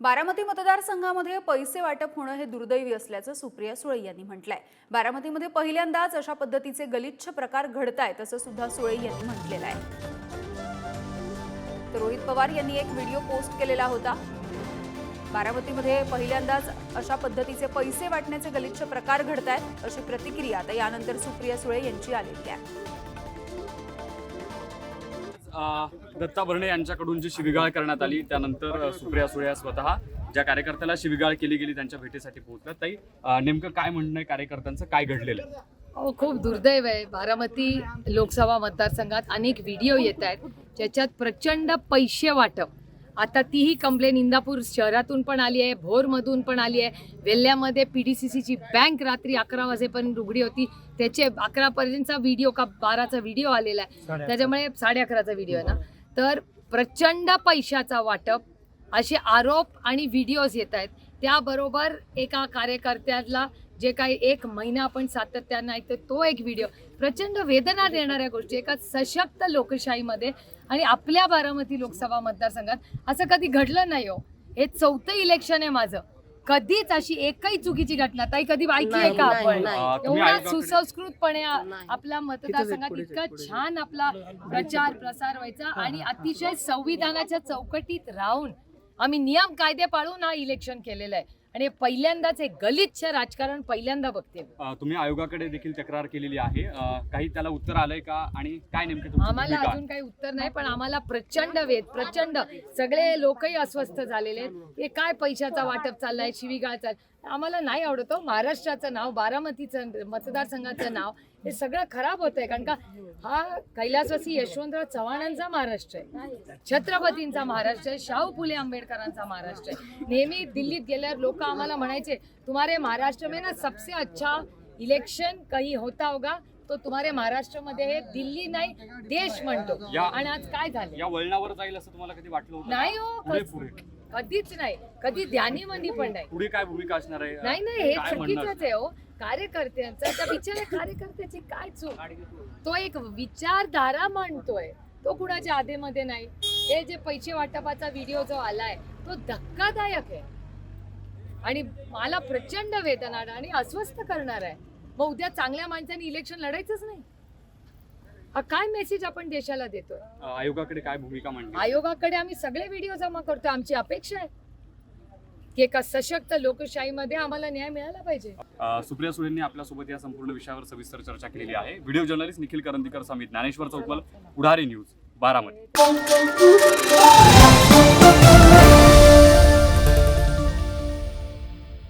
बारामती मतदारसंघामध्ये पैसे वाटप होणं हे दुर्दैवी असल्याचं सुप्रिया सुळे यांनी म्हटलंय. बारामतीमध्ये पहिल्यांदाच अशा पद्धतीचे गलिच्छ प्रकार घडतायत असं सुद्धा सुळे यांनी म्हटलेलं आहे. तर रोहित पवार यांनी एक व्हिडिओ पोस्ट केलेला होता. बारामतीमध्ये पहिल्यांदाच अशा पद्धतीचे पैसे वाटण्याचे गलिच्छ प्रकार घडतायत अशी प्रतिक्रिया आता यानंतर सुप्रिया सुळे यांची आलेली आहे. दत्ता भरणे यांच्याकडून जी शिविगाळ करण्यात आली त्यानंतर सुप्रिया सुळे स्वतः ज्या कार्यकर्त्याला शिविगाळ केली गेली त्यांच्या भेटीसाठी पोहोचल्या. ताई नेमकं काय म्हणणं आहे कार्यकर्त्यांचं? काय घडलेलं आहे? अहो खूप दुर्दैव आहे. बारामती लोकसभा मतदारसंघात अनेक व्हिडिओ येत आहेत ज्याच्यात प्रचंड पैसे वाटप. आता तीही कंप्लेन इंदापूर शहरातून पण आली आहे भोरमधून पण आली आहे. वेल्ल्यामध्ये पी डी सी सीची बँक रात्री अकरा वाजेपर्यंत उघडी होती. त्याचे अकरापर्यंतचा व्हिडिओ का बाराचा व्हिडिओ आलेला आहे. त्याच्यामुळे साडे अकराचा व्हिडिओ आहे ना. तर प्रचंड पैशाचा वाटप असे आरोप आणि व्हिडिओज येत आहेत. त्याबरोबर एका कार्यकर्त्याला जे काही एक महिना आपण सातत्यानं ऐकतो तो एक व्हिडिओ प्रचंड वेदना देणाऱ्या गोष्टी. एका सशक्त लोकशाहीमध्ये आणि आपल्या बारामती लोकसभा मतदारसंघात असं कधी घडलं नाही हो. हे चौथं इलेक्शन आहे माझं. कधीच अशी एकही चुकीची घटना ताई कधी ऐकली आहे का नाही, आपण? नाही. अ, तुम्ही एवढा आयोगाकडे- सुसंस्कृतपणे आ- नाही. आपल्या मतदारसंघात इतका छान आपला प्रचार प्रसार व्हायचा आणि अतिशय संविधानाच्या चौकटीत राहून आम्ही नियम कायदे पाळून हा इलेक्शन केलेलं आहे. आणि पहिल्यांदाच हे गलिच्छ राजकारण पहिल्यांदा बघते मी. अ, तुम्ही आयोगाकडे देखील तक्रार केलेली आहे. अ, काही त्याला उत्तर आलंय का? आणि काय नेमके तुमची आम्हाला भूमिका? अजून काही उत्तर नाही पण आम्हाला प्रचंड वेद प्रचंड. सगळे लोकही अस्वस्थ झालेले आहेत. हे काय पैशाचा वाटप चाललाय शिवीगाळ चाल? आम्हाला नाही आवडत हो. महाराष्ट्राचं नाव बारामतीचं मतदारसंघाचं नाव हे सगळं खराब होत आहे कारण का हा कैलासवासी यशवंतराव चव्हाणांचा महाराष्ट्र आहे. छत्रपतींचा महाराष्ट्र आहे शाहू फुले आंबेडकरांचा महाराष्ट्र आहे. नेहमी दिल्लीत गेल्यावर लोक आम्हाला म्हणायचे तुम्हारे महाराष्ट्र में ना सबसे अच्छा इलेक्शन कहीं होता होगा? तो तुम्हारे महाराष्ट्रमध्ये हे दिल्ली नाही देश म्हणतो. आणि आज काय झालं या वळणावर जाईल असं तुम्हाला कधी वाटलं नाही हो कधीच नाही. कधी ध्यानीमंदी पण नाही. पुढे काय भूमिका असणार आहे? नाही नाही हे काय चुकीचंच आहे हो. कार्यकर्त्यांचा त्या बिचाऱ्या कार्यकर्त्याची काय चूक? तो एक विचारधारा मांडतोय. तो कुणाच्या आधेमध्ये नाही. हे जे पैसे वाटपाचा व्हिडिओ जो आलाय तो धक्कादायक आहे. आणि मला प्रचंड वेदना आणि अस्वस्थ करणार आहे. मग उद्या चांगल्या माणसाने इलेक्शन लढायचंच नाही. हा काय मेसेज आपण देशाला देतोय? आयोगाकडे काय भूमिका मांडली? आयोगाकडे आम्ही सगळे व्हिडिओ जमा करतो आमची अपेक्षा आहे की एका सशक्त लोकशाहीमध्ये आम्हाला न्याय मिळाला पाहिजे. अ, सुप्रिया सुळेंनी आपल्यासोबत या संपूर्ण विषयावर सविस्तर चर्चा केलेली आहे. व्हिडिओ जर्नलिस्ट निखिल करंदीकर समित ज्ञानेश्वर चौकल पुढारी न्यूज बारामती.